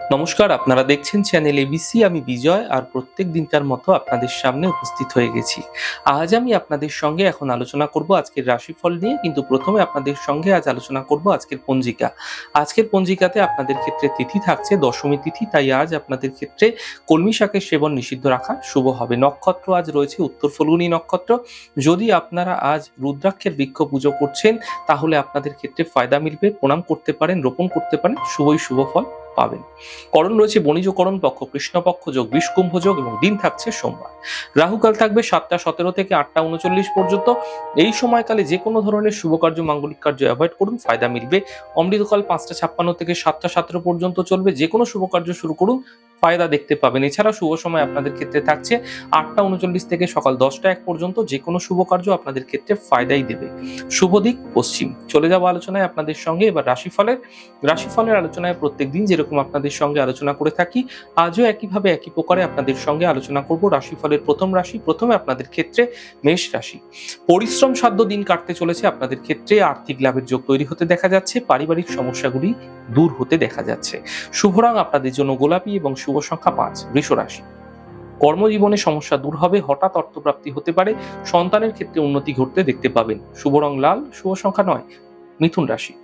নমস্কার, আপনারা দেখছেন চ্যানেল এবিসি আমি বিজয় আর প্রত্যেক দিনকার মতো আপনাদের সামনে উপস্থিত হয়ে গেছি। আজ আমি আপনাদের সঙ্গে এখন আলোচনা করব আজকের রাশিফল নিয়ে, কিন্তু প্রথমে আপনাদের সঙ্গে আজ আলোচনা করব আজকের পঞ্জিকা। আজকের পঞ্জিকাতে আপনাদের ক্ষেত্রে তিথি থাকছে, দশমী তিথি, তাই আজ আপনাদের ক্ষেত্রে কলমি শাকের সেবন নিষিদ্ধ রাখা শুভ হবে। নক্ষত্র আজ রয়েছে উত্তর ফলগুনি নক্ষত্র। যদি আপনারা আজ রুদ্রাক্ষের বৃক্ষ পুজো করছেন, তাহলে আপনাদের ক্ষেত্রে ফায়দা মিলবে, প্রণাম করতে পারেন, রোপণ করতে পারেন, শুভই শুভ ফল। পাবেন। করণ রয়েছে বণিজকরণ পক্ষ, কৃষ্ণপক্ষ যোগ, বিষকুম্ভ যোগ এবং দিন থাকছে সোমবার। রাহুকাল থাকবে সাতটা সতেরো থেকে আটটা উনচল্লিশ পর্যন্ত। এই সময়কালে যে কোনো ধরনের শুভকার্য মাঙ্গলিক কার্য অ্যাভয়েড করুন, ফায়দা মিলবে। অমৃতকাল পাঁচটা ছাপ্পান্ন থেকে সাতটা সতেরো পর্যন্ত চলবে। যে কোনো শুভ কার্য শুরু করুন ফায়দা দেখতে পাবেন। এছাড়া শুভ সময় আপনাদের ক্ষেত্রে থাকছে আটটা উনচল্লিশ থেকে সকাল দশটা এক পর্যন্ত যে কোনো শুভ কার্য আপনাদের ক্ষেত্রে ফায়দাই দেবে। শুভ দিক, পশ্চিম। চলে যাব আলোচনায় আপনাদের সঙ্গে। এবার রাশিফলের রাশিফলের আলোচনায় প্রত্যেক দিন যেরকম আপনাদের সঙ্গে আলোচনা করে থাকি, আজও একইভাবে একই প্রকারে আপনাদের সঙ্গে আলোচনা করব রাশিফলের প্রথম রাশি। প্রথমে আপনাদের ক্ষেত্রে মেষ রাশি। পরিশ্রম সাধ্য দিন কাটতে চলেছে। আপনাদের ক্ষেত্রে আর্থিক লাভের যোগ তৈরি হতে দেখা যাচ্ছে। পারিবারিক সমস্যাগুলি দূর হতে দেখা যাচ্ছে। শুভরাং আপনাদের জন্য গোলাপি এবং শুভ সংখ্যা পাঁচ, বৃষ রাশি। কর্মজীবনে সমস্যা দূর হবে, হঠাৎ অর্থপ্রাপ্তি হতে পারে, সন্তানের ক্ষেত্রে উন্নতি ঘটতে দেখতে পাবেন। শুভ রং লাল, শুভ সংখ্যা নয়, মিথুন রাশি।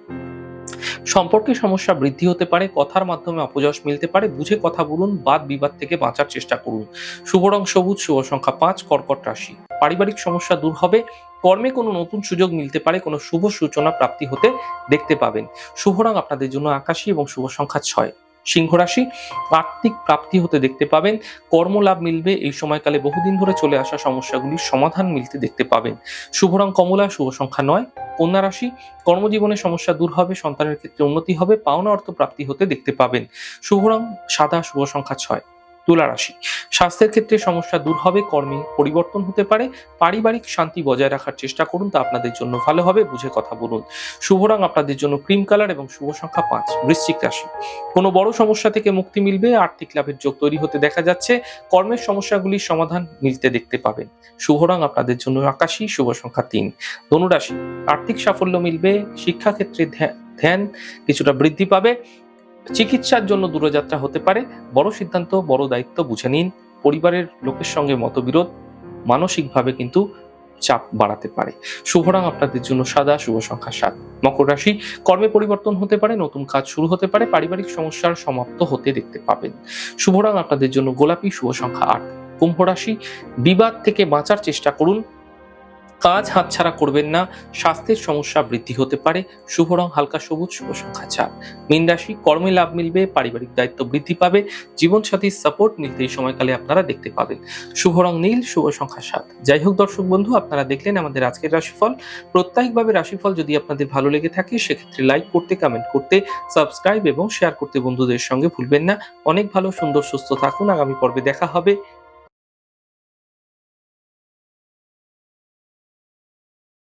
সম্পর্কে সমস্যা বৃদ্ধি হতে পারে, কথার মাধ্যমে অপযশ মিলতে পারে, বুঝে কথা বলুন, বাদ বিবাদ থেকে বাঁচার চেষ্টা করুন। শুভ রং সবুজ, শুভ সংখ্যা পাঁচ, কর্কট রাশি। পারিবারিক সমস্যা দূর হবে, কর্মে কোনো নতুন সুযোগ মিলতে পারে, কোনো শুভ সূচনা প্রাপ্তি হতে দেখতে পাবেন। শুভ রং আপনাদের জন্য আকাশী এবং শুভ সংখ্যা ছয়। সিংহ রাশি, আর্থিক প্রাপ্তি হতে দেখতে পাবেন। কর্মলাভ মিলবে, এই সময়কালে বহুদিন ধরে চলে আসা সমস্যাগুলির সমাধান মিলতে দেখতে পাবেন। শুভ রং কমলা, শুভ সংখ্যা নয়। কন্যা রাশি, কর্মজীবনে সমস্যা দূর হবে, সন্তানের ক্ষেত্রে উন্নতি হবে, পাওনা অর্থ প্রাপ্তি হতে দেখতে পাবেন। শুভ রং সাদা, শুভ সংখ্যা ছয়। তুলা রাশি স্বাস্থ্যের ক্ষেত্রে সমস্যা দূর হবে, কর্মে পরিবর্তন হতে পারে, পারিবারিক শান্তি বজায় রাখার চেষ্টা করুন, তা আপনাদের জন্য ভালো হবে, বুঝে কথা বলুন। শুভ রং আপনাদের জন্য ক্রিম কালার এবং শুভ সংখ্যা পাঁচ, বৃশ্চিক রাশি। কোনো বড় সমস্যা থেকে মুক্তি মিলবে, আর্থিক লাভের যোগ তৈরি হতে দেখা যাচ্ছে, কর্মের সমস্যাগুলির সমাধান মিলতে দেখতে পাবেন। শুভ রং আপনাদের জন্য আকাশী, শুভ সংখ্যা তিন। ধনুরাশি, আর্থিক সাফল্য মিলবে, শিক্ষাক্ষেত্রে ধ্যা- ধ্যান কিছুটা বৃদ্ধি পাবে চিকিৎসার জন্য দূরযাত্রা হতে পারে। বড় সিদ্ধান্ত, বড় দায়িত্ব বুঝে নিন। পরিবারের লোকের সঙ্গে মতবিরোধ মানসিকভাবে কিন্তু চাপ বাড়াতে পারে। শুভ রং আপনাদের জন্য সাদা শুভ সংখ্যা সাত। মকর রাশি, কর্মে পরিবর্তন হতে পারে, নতুন কাজ শুরু হতে পারে, পারিবারিক সমস্যার সমাপ্ত হতে দেখতে পাবেন। শুভ রং আপনাদের জন্য গোলাপি শুভ সংখ্যা আট। কুম্ভ রাশি, বিবাদ থেকে বাঁচার চেষ্টা করুন। কাজ হাতছাড়া করবেন না, স্বাস্থ্যের সমস্যা বৃদ্ধি হতে পারে, শুভ রং, হালকা সবুজ, শুভ সংখ্যা চার। মীন রাশি, কর্মে লাভ মিলবে, পারিবারিক দায়িত্ব বৃদ্ধি পাবে জীবন জীবনসাথীর সাপোর্ট মিলতে এই সময়কালে আপনারা দেখতে পাবেন। শুভ রং নীল, শুভ সংখ্যা সাত। যাই হোক দর্শক বন্ধু, আপনারা দেখলেন আমাদের আজকের রাশিফল। প্রত্যাহিকভাবে রাশিফল যদি আপনাদের ভালো লেগে থাকে, সেক্ষেত্রে লাইক করতে কমেন্ট করতে সাবস্ক্রাইব এবং শেয়ার করতে বন্ধুদের সঙ্গে ভুলবেন না। অনেক ভালো, সুন্দর, সুস্থ থাকুন। আগামী পর্বে দেখা হবে।